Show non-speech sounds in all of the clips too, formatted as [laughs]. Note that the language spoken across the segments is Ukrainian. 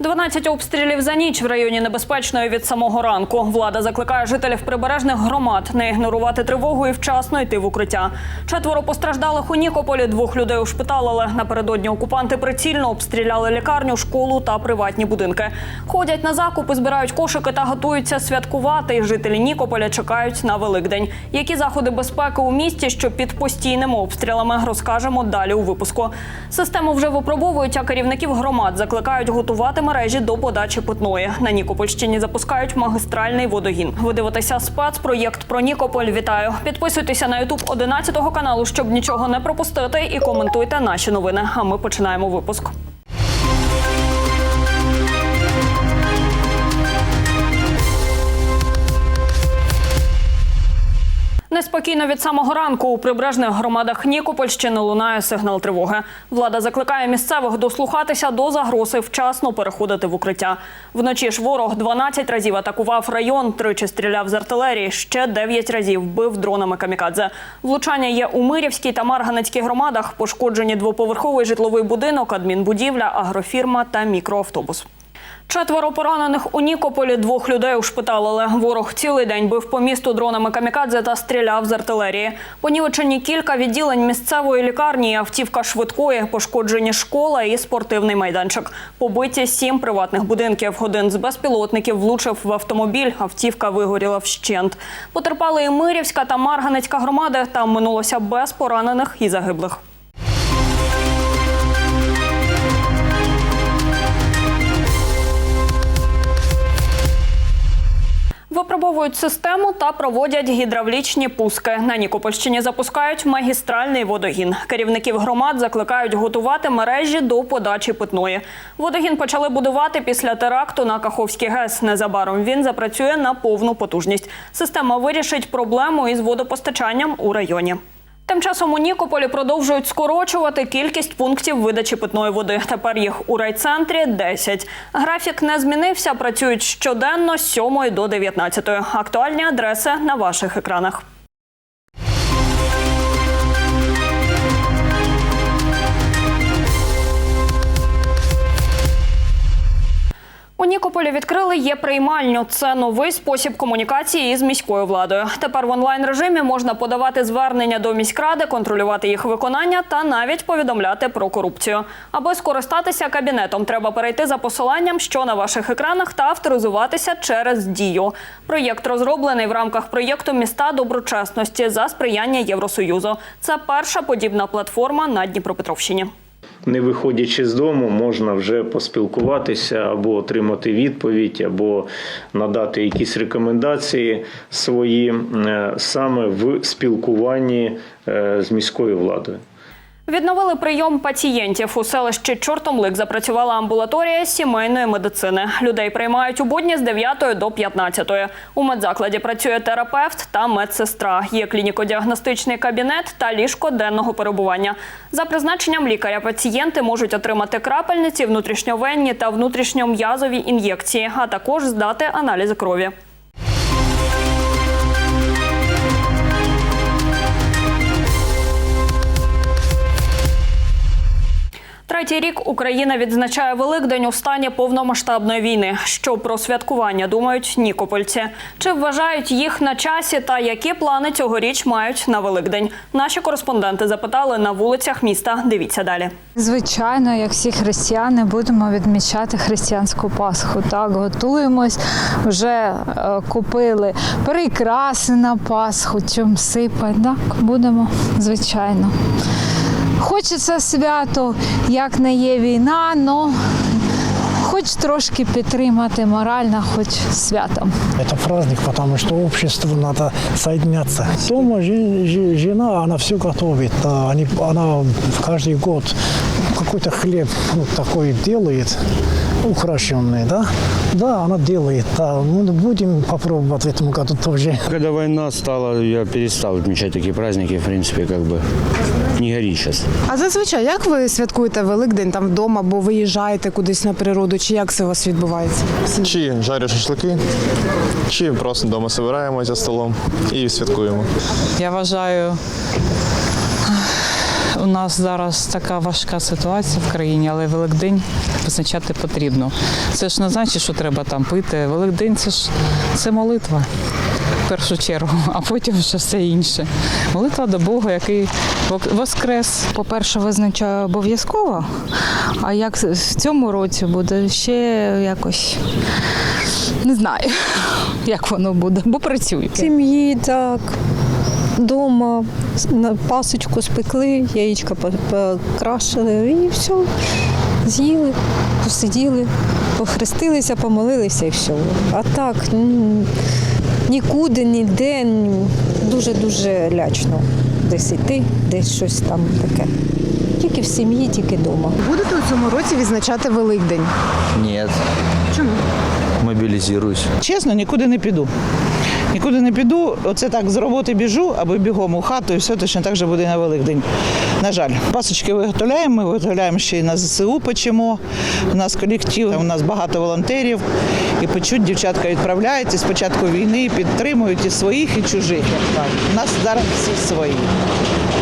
12 обстрілів за ніч в районі небезпечної від самого ранку. Влада закликає жителів прибережних громад не ігнорувати тривогу і вчасно йти в укриття. Четверо постраждалих у Нікополі, двох людей ушпиталили. Напередодні окупанти прицільно обстріляли лікарню, школу та приватні будинки. Ходять на закупи, збирають кошики та готуються святкувати. І Жителі Нікополя чекають на Великдень. Які заходи безпеки у місті, що під постійними обстрілами, розкажемо далі у випуску. Систему вже випробовують, а керівників громад закликають готувати мережі до подачі питної. На Нікопольщині запускають магістральний водогін. Ви дивитеся спецпроєкт про Нікополь. Вітаю! Підписуйтеся на Ютуб 11 каналу, щоб нічого не пропустити, і коментуйте наші новини. А ми починаємо випуск. Неспокійно від самого ранку у прибережних громадах Нікопольщини лунає сигнал тривоги. Влада закликає місцевих дослухатися до загрози вчасно переходити в укриття. Вночі ж ворог 12 разів атакував район, тричі стріляв з артилерії, ще 9 разів бив дронами камікадзе. Влучання є у Мирівській та Марганецькій громадах. Пошкоджені двоповерховий житловий будинок, адмінбудівля, агрофірма та мікроавтобус. Четверо поранених у Нікополі двох людей ушпиталили. Ворог цілий день бив по місту дронами камікадзе та стріляв з артилерії. Понівечені кілька відділень місцевої лікарні, автівка швидкої, пошкоджені школа і спортивний майданчик. Побиті сім приватних будинків. Один з безпілотників влучив в автомобіль. Автівка вигоріла вщент. Потерпали і Мирівська та Марганецька громади. Там минулося без поранених і загиблих. Випробовують систему та проводять гідравлічні пуски. На Нікопольщині запускають магістральний водогін. Керівників громад закликають готувати мережі до подачі питної. Водогін почали будувати після теракту на Каховський ГЕС. Незабаром він запрацює на повну потужність. Система вирішить проблему із водопостачанням у районі. Тим часом у Нікополі продовжують скорочувати кількість пунктів видачі питної води. Тепер їх у райцентрі 10. Графік не змінився. Працюють щоденно з 7 до 19. Актуальні адреси на ваших екранах. У Нікополі відкрили є приймальню. Це новий спосіб комунікації із міською владою. Тепер в онлайн режимі можна подавати звернення до міськради, контролювати їх виконання та навіть повідомляти про корупцію. Аби скористатися кабінетом, треба перейти за посиланням, що на ваших екранах, та авторизуватися через дію. Проєкт розроблений в рамках проєкту Міста доброчесності за сприяння Євросоюзу. Це перша подібна платформа на Дніпропетровщині. Не виходячи з дому, можна вже поспілкуватися або отримати відповідь, або надати якісь рекомендації свої е, саме в спілкуванні е, з міською владою. Відновили прийом пацієнтів у селищі Чортомлик. Запрацювала амбулаторія сімейної медицини. Людей приймають у будні з 9 до 15. У медзакладі працює терапевт та медсестра. Є клініко-діагностичний кабінет та ліжко денного перебування. За призначенням лікаря пацієнти можуть отримати крапельниці, внутрішньовенні та внутрішньом'язові ін'єкції, а також здати аналізи крові. Третій рік Україна відзначає Великдень у стані повномасштабної війни. Що про святкування думають нікопольці? Чи вважають їх на часі та які плани цьогоріч мають на Великдень? Наші кореспонденти запитали на вулицях міста. Дивіться далі. Звичайно, як всі християни, будемо відмічати християнську Пасху. Так, готуємось, вже е, купили прикраси на Пасху, чим сипать. Так, будемо, звичайно. Хочеться свято, як не є війна, але хоч трошки підтримати морально, хоч святом. Це праздник, потому що обществу треба соединяться. Дома жена, она все готує, вона каждый год какой-то хлеб ну, такой делает, украшенный, да? Да, она делает. Да. Ну, будем попробовать в этом году тоже. Когда война стала, я перестал отмечать такие праздники, в принципе, как бы не гори сейчас. А зазвичай як ви святкуєте Великдень там вдома, або виїжджаєте кудись на природу, чи як це у вас відбувається? Чи жарю шашлики, чи просто вдома збираємося за столом і святкуємо. Я вважаю, у нас зараз така важка ситуація в країні, але Великдень визначати потрібно. Це ж не значить, що треба там пити. Великдень це ж це молитва в першу чергу, [laughs] а потім вже все інше. Молитва до Бога, який воскрес. По-перше, визначаю обов'язково. А як в цьому році буде ще якось не знаю, [laughs] як воно буде, бо працюю. Сім'ї так. Дома пасочку спекли, яєчка покрашили і все. З'їли, посиділи, похрестилися, помолилися і все. А так, нікуди, ніде, дуже-дуже лячно. Десь іти, десь щось там таке. Тільки в сім'ї, тільки вдома. Будете у цьому році відзначати Великдень? Нет. Чому? Мобілізуюсь. Чесно, нікуди не піду. Нікуди не піду. Оце так з роботи біжу, аби бігом у хату, і все точно так же буде на Великдень. На жаль, пасочки виготовляємо, ми виготовляємо ще й на ЗСУ печемо. У нас колектив, у нас багато волонтерів. І печуть дівчатка відправляють і з початку війни підтримують і своїх, і чужих. У нас зараз всі свої.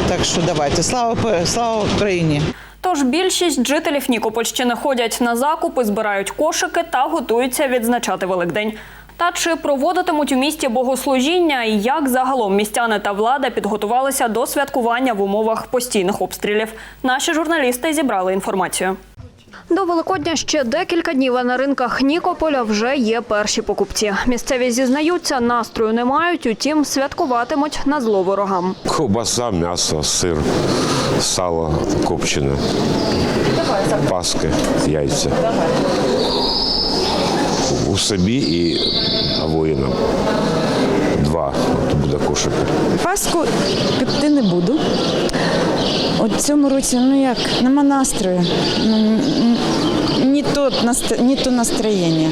Так що давайте, слава, слава Україні! Тож більшість жителів Нікопольщини ходять на закупи, збирають кошики та готуються відзначати Великдень. Та чи проводитимуть у місті богослужіння і як загалом містяни та влада підготувалися до святкування в умовах постійних обстрілів? Наші журналісти зібрали інформацію. До Великодня ще декілька днів, а на ринках Нікополя вже є перші покупці. Місцеві зізнаються, настрою не мають, утім святкуватимуть на зло ворогам. Ковбаса, м'ясо, сир, сало копчене, паски, яйця. У собі і воїнам. Два от буде кошика. Паску пекти не буду. От цьому році, ну як, нема настрою Ну, н- Не то, наст- не то настроение.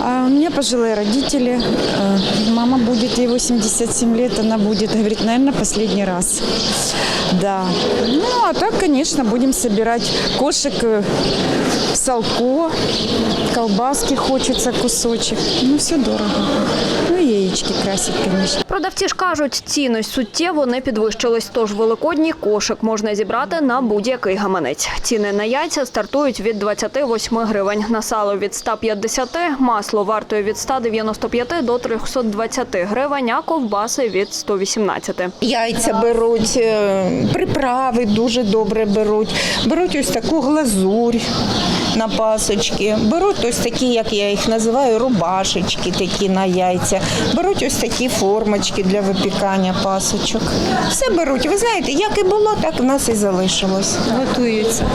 А у меня пожилые родители. э, Мама будет, ей 87 лет, она будет, говорит, наверное, последний раз. Да. Ну, а так, конечно, будем собирать кошек, э, салко, колбаски хочется кусочек. Ну, все дорого. Ну, и яички красить, конечно. Продавці ж кажуть, ціни суттєво не підвищились, тож великодній кошик можна зібрати на будь-який гаманець. Ціни на яйця стартують від 28 гривень, на сало від 150, масло вартує від 195 до 320 гривень, а ковбаси від 118. Яйця беруть, е, приправи дуже добре беруть. Беруть ось таку глазурь на пасочки. Беруть ось такі, як я їх називаю, рубашечки такі на яйця. Беруть ось такі формочки для випікання пасочок. Все беруть. Ви знаєте, як і було, так в нас і залишилось. готуються.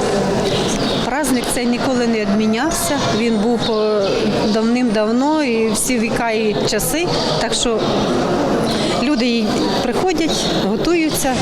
Праздник цей ніколи не відмінявся. Він був е, давним-давно і всі віка і часи. Так що люди приходять, готуються,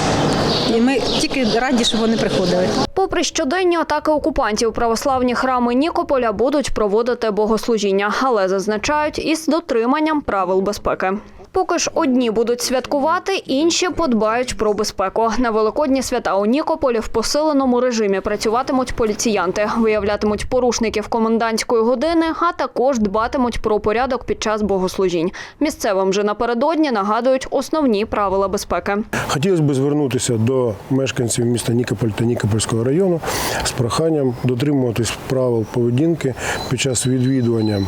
і ми тільки раді, що вони приходили. Попри щоденні атаки окупантів, православні храми Нікополя будуть проводити богослужіння, але зазначають із дотриманням правил безпеки. Поки ж одні будуть святкувати, інші подбають про безпеку. На великодні свята у Нікополі в посиленому режимі працюватимуть поліціянти, виявлятимуть порушників комендантської години, а також дбатимуть про порядок під час богослужінь. Місцевим же напередодні нагадують основні правила безпеки. Хотілося б звернутися до мешканців міста Нікополь та Нікопольського району з проханням дотримуватись правил поведінки під час відвідування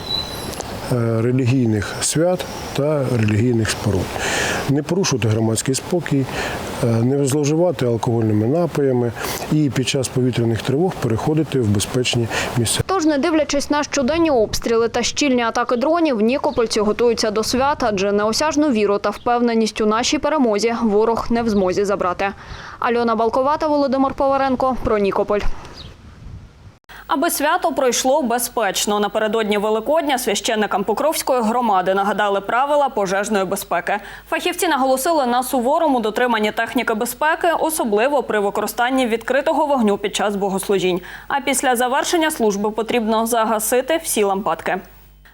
релігійних свят та релігійних споруд. Не порушувати громадський спокій, е, не зловживати алкогольними напоями і під час повітряних тривог переходити в безпечні місця. Тож, не дивлячись на щоденні обстріли та щільні атаки дронів, нікопольці готуються до свят, адже неосяжну віру та впевненість у нашій перемозі ворог не в змозі забрати. Альона Балковата, Володимир Поваренко про Нікополь. Аби свято пройшло безпечно. Напередодні Великодня священникам Покровської громади нагадали правила пожежної безпеки. Фахівці наголосили на суворому дотриманні техніки безпеки, особливо при використанні відкритого вогню під час богослужінь. А після завершення служби потрібно загасити всі лампадки.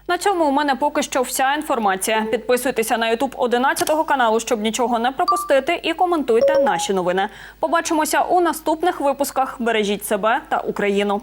На цьому у мене поки що вся інформація. Підписуйтеся на Ютуб 11 каналу, щоб нічого не пропустити, і коментуйте наші новини. Побачимося у наступних випусках. Бережіть себе та Україну.